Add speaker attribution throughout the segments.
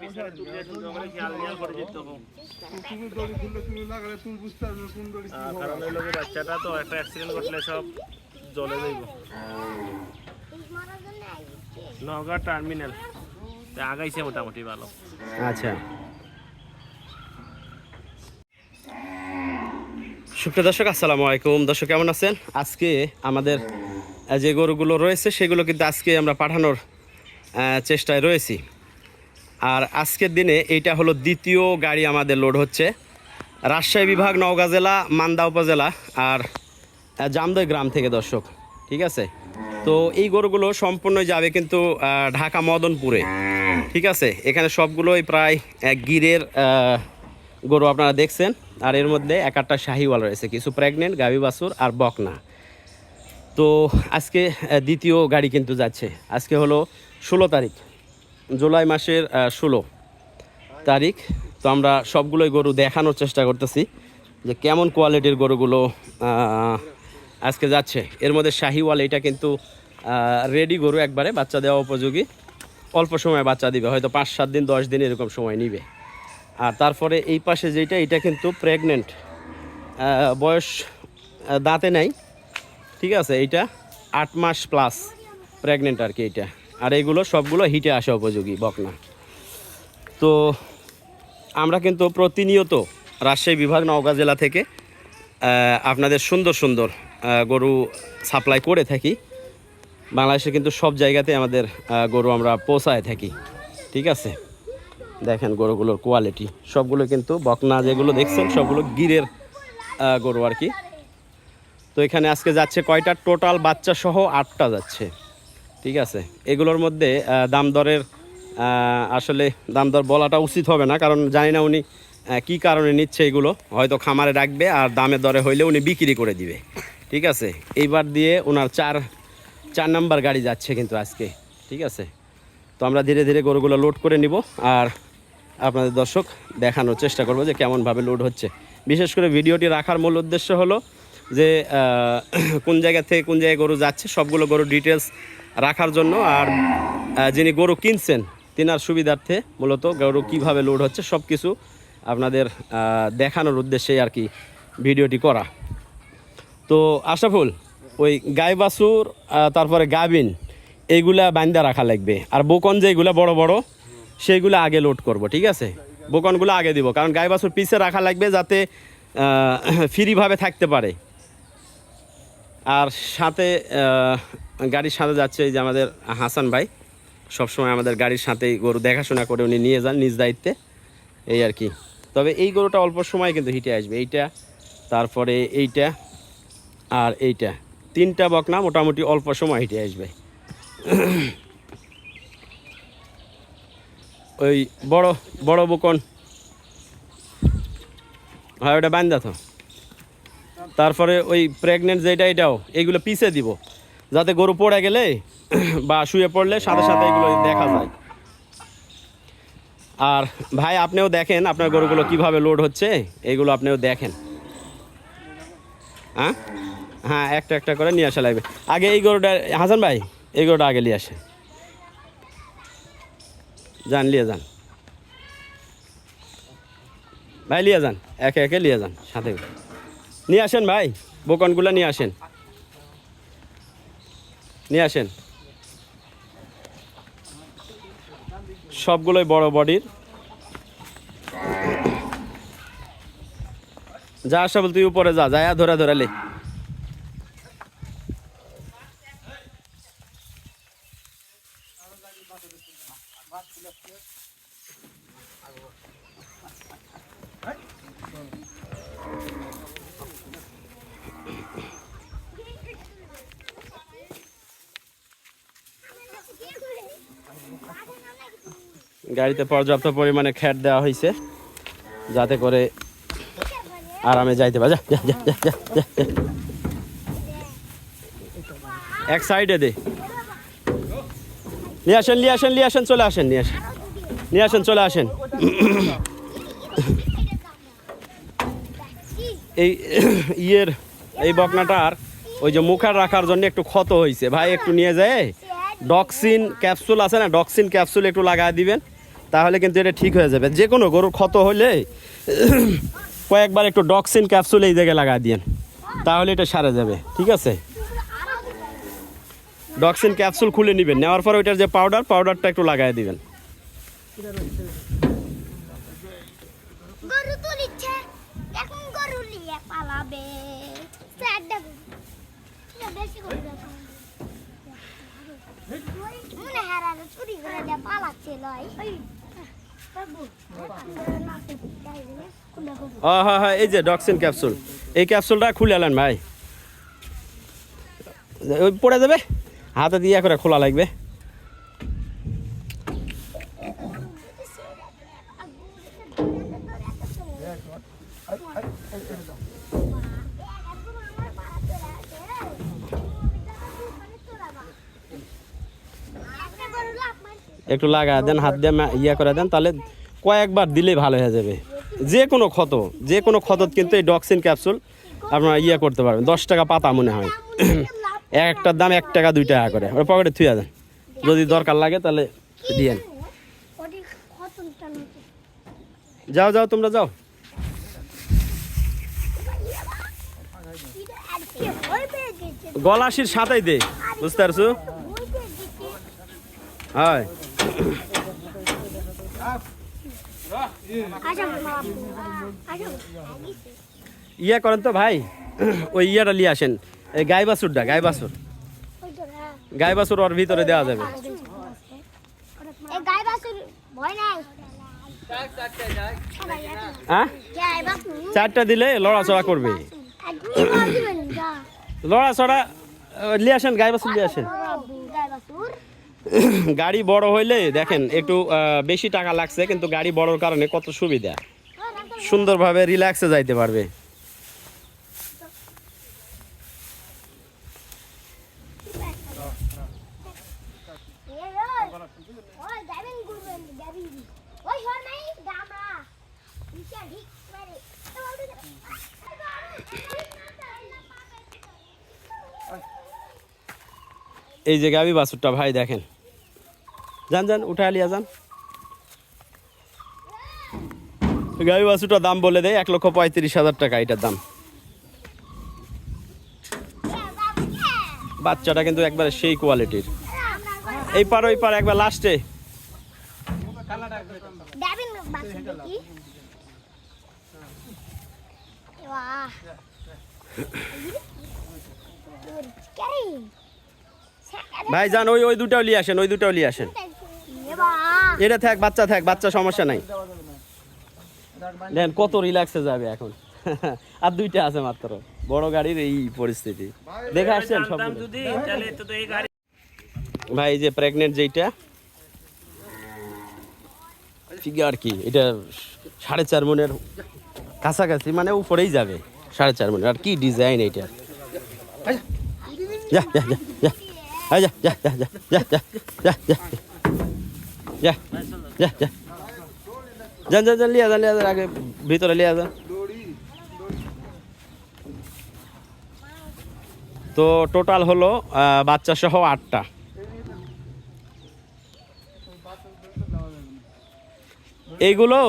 Speaker 1: পিছনে তুলে সুন্দর করে খেয়াল নিয়ে করে দিতে হবে
Speaker 2: তুমি দড়ি খুললে তুমি লাগালে তুমি বুঝতে পারবে কোন দড়ি কি
Speaker 1: আহ, কারণ ওই লোকের বাচ্চাটা তো একটা অ্যাক্সিডেন্ট ঘটলে সব জলে যাইব। নগা টার্মিনাল আগাইছে মোটামুটি ভালো।
Speaker 3: আচ্ছা। সুপ্রিয় দর্শক আসসালামু আলাইকুম। দর্শক কেমন আছেন? আজকে আমাদের যে গরুগুলো রয়েছে সেগুলো কিন্তু আজকে আমরা পাঠানোর চেষ্টায় রয়েছি। আর আজকের দিনে এইটা হলো দ্বিতীয় গাড়ি আমাদের লোড হচ্ছে। রাজশাহী বিভাগ, নওগাঁ জেলা, মান্দা উপজেলা আর জামদই গ্রাম থেকে দর্শক, ঠিক আছে? তো এই গরুগুলো সম্পূর্ণ যাবে কিন্তু ঢাকা মদনপুরে, ঠিক আছে? এখানে সবগুলোই প্রায় এক গিরের গরু আপনারা দেখছেন। আর এর মধ্যে এক একটা শাহিওয়াল রয়েছে, কিছু প্রেগনেন্ট গাভী বাসুর আর বকনা। তো আজকে দ্বিতীয় গাড়ি কিন্তু যাচ্ছে। আজকে হলো ষোলো তারিখ। জুলাই মাসের ষোলো তারিখ। তো আমরা সবগুলোই গরু দেখানোর চেষ্টা করতেছি যে কেমন কোয়ালিটির গরুগুলো আজকে যাচ্ছে। এর মধ্যে শাহিওয়াল, এটা কিন্তু রেডি গরু একবারে, বাচ্চা দেওয়া উপযোগী। অল্প সময় বাচ্চা দিবে, হয়তো পাঁচ, সাত দিন, দশ দিন এরকম সময় নিবে। আর তারপরে এই পাশে যেটা, এটা কিন্তু প্রেগনেন্ট বয়স দাঁতে নাই। ঠিক আছে, এইটা আট মাস প্লাস প্রেগনেন্ট আর কি এইটা। আর এগুলো সবগুলো হিটে আসা উপযোগী, বকনা। তো আমরা কিন্তু প্রতিনিয়ত রাজশাহী বিভাগ নওগাঁ জেলা থেকে আপনাদের সুন্দর সুন্দর গরু সাপ্লাই করে থাকি। বাংলাদেশে কিন্তু সব জায়গাতে আমাদের গরু আমরা পৌঁছায় থাকি। ঠিক আছে? দেখেন গরুগুলোর কোয়ালিটি সবগুলো কিন্তু বকনা যেগুলো দেখছেন, সবগুলো গিরের গরু আর কি। তো এখানে আজকে যাচ্ছে কয়টা? টোটাল বাচ্চা সহ আটটা যাচ্ছে। ঠিক আছে? এগুলোর মধ্যে দাম দরের আসলে দাম দর বলাটা উচিত হবে না, কারণ জানি না উনি কী কারণে নিচ্ছে এগুলো। হয়তো খামারে রাখবে আর দামের দরে হইলে উনি বিক্রি করে দিবে। ঠিক আছে? এইবার দিয়ে ওনার চার চার নাম্বার গাড়ি যাচ্ছে কিন্তু আজকে। ঠিক আছে? তো আমরা ধীরে ধীরে গরুগুলো লোড করে নিব আর আপনাদের দর্শক দেখানোর চেষ্টা করব যে কেমনভাবে লোড হচ্ছে। বিশেষ করে ভিডিওটি রাখার মূল উদ্দেশ্য হলো যে কোন জায়গা থেকে কোন জায়গায় গরু যাচ্ছে, সবগুলো গরু ডিটেলস রাখার জন্য আর যিনি গরু কিনছেন, তিনার সুবিধার্থে মূলত গরু কীভাবে লোড হচ্ছে সব কিছু আপনাদের দেখানোর উদ্দেশ্যে আর কি ভিডিওটি করা। তো আশাফুল ওই গাই বাছুর তারপরে গাবিন, এইগুলা বান্দা রাখা লাগবে। আর বোকন যেগুলো বড় বড়, সেইগুলো আগে লোড করব, ঠিক আছে? বোকনগুলো আগে দিব, কারণ গাই বাছুর পিছে রাখা লাগবে যাতে ফ্রিভাবে থাকতে পারে। আর সাথে গাড়ির সাথে যাচ্ছে এই যে আমাদের হাসান ভাই। সবসময় আমাদের গাড়ির সাথেই গরু দেখাশোনা করে উনি নিয়ে যান নিজ দায়িত্বে। এই আর কি। তবে এই গরুটা অল্প সময় কিন্তু হিটে আসবে। এইটা, তারপরে এইটা আর এইটা। তিনটা বকনা মোটামুটি অল্প সময় হেঁটে আসবে। ওই বড় বড় বকন। হয় ওটা বান্ধা তো? তারপরে ওই প্রেগনেন্ট যেটা এটাও, এইগুলো পিছে দিব। যাতে গরু পড়ে গেলে বা শুয়ে পড়লে সাথে সাথে এগুলো দেখা যায়। আর ভাই, আপনিও দেখেন আপনার গরুগুলো কীভাবে লোড হচ্ছে, এগুলো আপনিও দেখেন। হ্যাঁ হ্যাঁ একটা একটা করে নিয়ে আসা লাগবে। আগে এই গরুটা, হাসান ভাই, এই গরুটা আগে নিয়ে আসে যান লিয়ে যান। ভাই লিয়ে যান, একে একে লিয়ে যান, সাথে নিয়ে আসেন ভাই, বোকনগুলো নিয়ে আসেন। নিয়ে আসেন। সবগুলোই বড় বডির। যা আসা বল তুই উপরে যা যায় ধরা ধরে লে। গাড়িতে পর্যাপ্ত পরিমাণে খ্যাট দেওয়া হয়েছে যাতে করে আরামে যাইতে পারে। এক সাইডে দে। নিয়ে আসেন নিয়ে আসেন নিয়ে আসেন, চলে আসেন, নিয়ে আসেন। নিয়ে আসেন, চলে আসেন। এই ইয়ের, এই বকনাটার, ওই যে মুখার রাখার জন্য একটু ক্ষত হয়েছে ভাই, একটু নিয়ে যায় ডক্সিন ক্যাপসুল আছে না ডক্সিন ক্যাপসুল একটু লাগায় দিবেন, তাহলে কিন্তু এটা ঠিক হয়ে যাবে। যে কোনো গরুর ক্ষত হলে কয়েকবার একটু ডক্সিন ক্যাপসুল এই জায়গায় লাগা দিয়েন, তাহলে এটা সারা যাবে, ঠিক আছে? ডক্সিন ক্যাপসুল খুলে নেবেন, নেওয়ার পর ওইটার যে পাউডার পাউডারটা একটু লাগাই দিবেন।
Speaker 4: পালাবে স্যার দেখো এটা বেশি করে দেখো মনে হারালে চুরি করে দিয়ে
Speaker 3: হ্যাঁ হ্যাঁ এই যে ডক্সিন ক্যাপসুল এই ক্যাপসুলটা খুলে আলেন ভাই। ওই পড়ে যাবে? হাতে দিয়ে করে খোলা লাগবে। একটু লাগা দেন হাত দিয়ে ইয়া করে দেন তাহলে কয়েকবার দিলেই ভালো হয়ে যাবে। যে কোনো ক্ষত যে কোনো ক্ষতত কিন্তু এই ডক্সিন ক্যাপসুল আপনারা ইয়া করতে পারবেন। দশ টাকা পাতা মনে হয়। একটার দাম এক টাকা দুই টাকা করে। ওর পকেটে থুয়ে দেন। যদি দরকার লাগে তাহলে দিয়ে যাও যাও তোমরা যাও। গলাশির সাঁতাই দে বুঝতে পারছ? হয়। ইয়া করেন তো ভাই, ওই ইয়াটা নিয়ে আসেন। এই গাই বাছুরটা গাই বাছুর গাই বাছুর ওর ভিতরে দেওয়া যাবে। হ্যাঁ? চারটা দিলে লড়াচড়া করবে। লড়াচড়া নিয়ে আসেন গাই বাছুর নিয়ে আসেন। গাড়ি বড় হইলে দেখেন একটু বেশি টাকা লাগছে, কিন্তু গাড়ি বড়র কারণে কত সুবিধা। সুন্দরভাবে রিল্যাক্সে যাইতে পারবে
Speaker 4: এই ওই ওই যাবেন গুরবেন যাবি ওই হর নাই গামরা নিচে ঠিক করে
Speaker 3: এই যে গাবি বাছুরটা, ভাই দেখেন। যান যান উঠে আলিয়া, যান। গাবি বাছুরটার দাম বলে দেয় এক লক্ষ পঁয়ত্রিশ হাজার টাকা, এটার দাম। বাচ্চাটা কিন্তু একবারে সেই কোয়ালিটির। এই পার, ওই পার, একবার লাস্টে। ভাই যান ওই ওই দুটাও নিয়ে আসেন, ওই দুটাও নিয়ে আসেন। এটা থাক, বাচ্চা থাক, বাচ্চা সমস্যা নাই। দেন কত রিল্যাক্সে যাবে এখন। আর দুইটা আছে মাত্র। বড় গাড়ির এই পরিস্থিতি। দেখে আসছেন সব ভাই যে প্রেগনেন্ট যেইটা ফিগার কি? এটা সাড়ে চার মনের কাছাকাছি মানে উপরেই যাবে। সাড়ে চার মনের। আর কি ডিজাইন এইটা যা যা যা যা। আয় যা যা যা যা যা যা যা যা। যা যা যান যান যান, লিয়া যান লিয়া যান, আগে ভিতরে লিয়া যান। তো টোটাল হলো বাচ্চা সহ আটটা। এইগুলো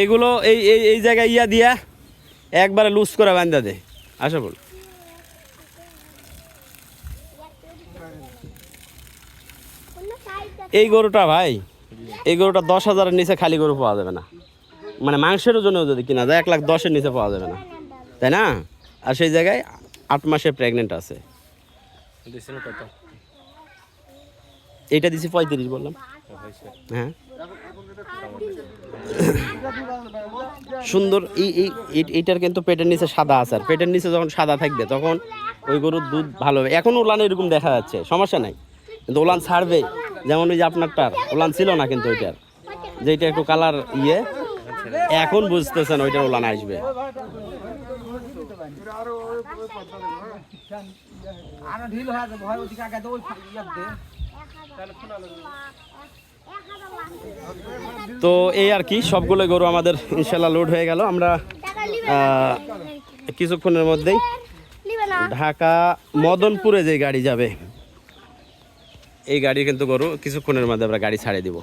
Speaker 3: এইগুলো এই এই এই জায়গায় ইয়া দিয়া, একবারে লুজ করে বান্ধা দে। আসা বল। এই গরুটা ভাই এই গরুটা দশ হাজারের নিচে খালি গরু পাওয়া যাবে না। মানে মাংসের জন্য যদি কিনা যায় এক লাখ দশের নিচে পাওয়া যাবে না। তাই না? আর সেই জায়গায় আট মাসে প্রেগনেন্ট আছে। এইটা দিছি পঁয়ত্রিশ বললাম। হ্যাঁ। সুন্দর এই এই এই- এইটার কিন্তু পেটের নিচে সাদা আছে। আর পেটের নিচে যখন সাদা থাকবে তখন ওই গরুর দুধ ভালো হবে। এখন উলান এরকম দেখা যাচ্ছে সমস্যা নাই। কিন্তু উলান ছাড়বে যেমন ওই যে আপনারটার উলান ছিল না কিন্তু ওইটার যেটা একটু কালার ইয়ে এখন বুঝতেছেন ওইটার উলান আসবে।
Speaker 5: তো
Speaker 3: এই আর কি সবগুলো গরু আমাদের ইনশাল্লাহ লোড হয়ে গেল। আমরা কিছুক্ষণের মধ্যেই ঢাকা মদনপুরে যে গাড়ি যাবে এই গাড়ি কিন্তু গরু কিছুক্ষণের মধ্যে আমরা গাড়ি ছাড়ে দিব।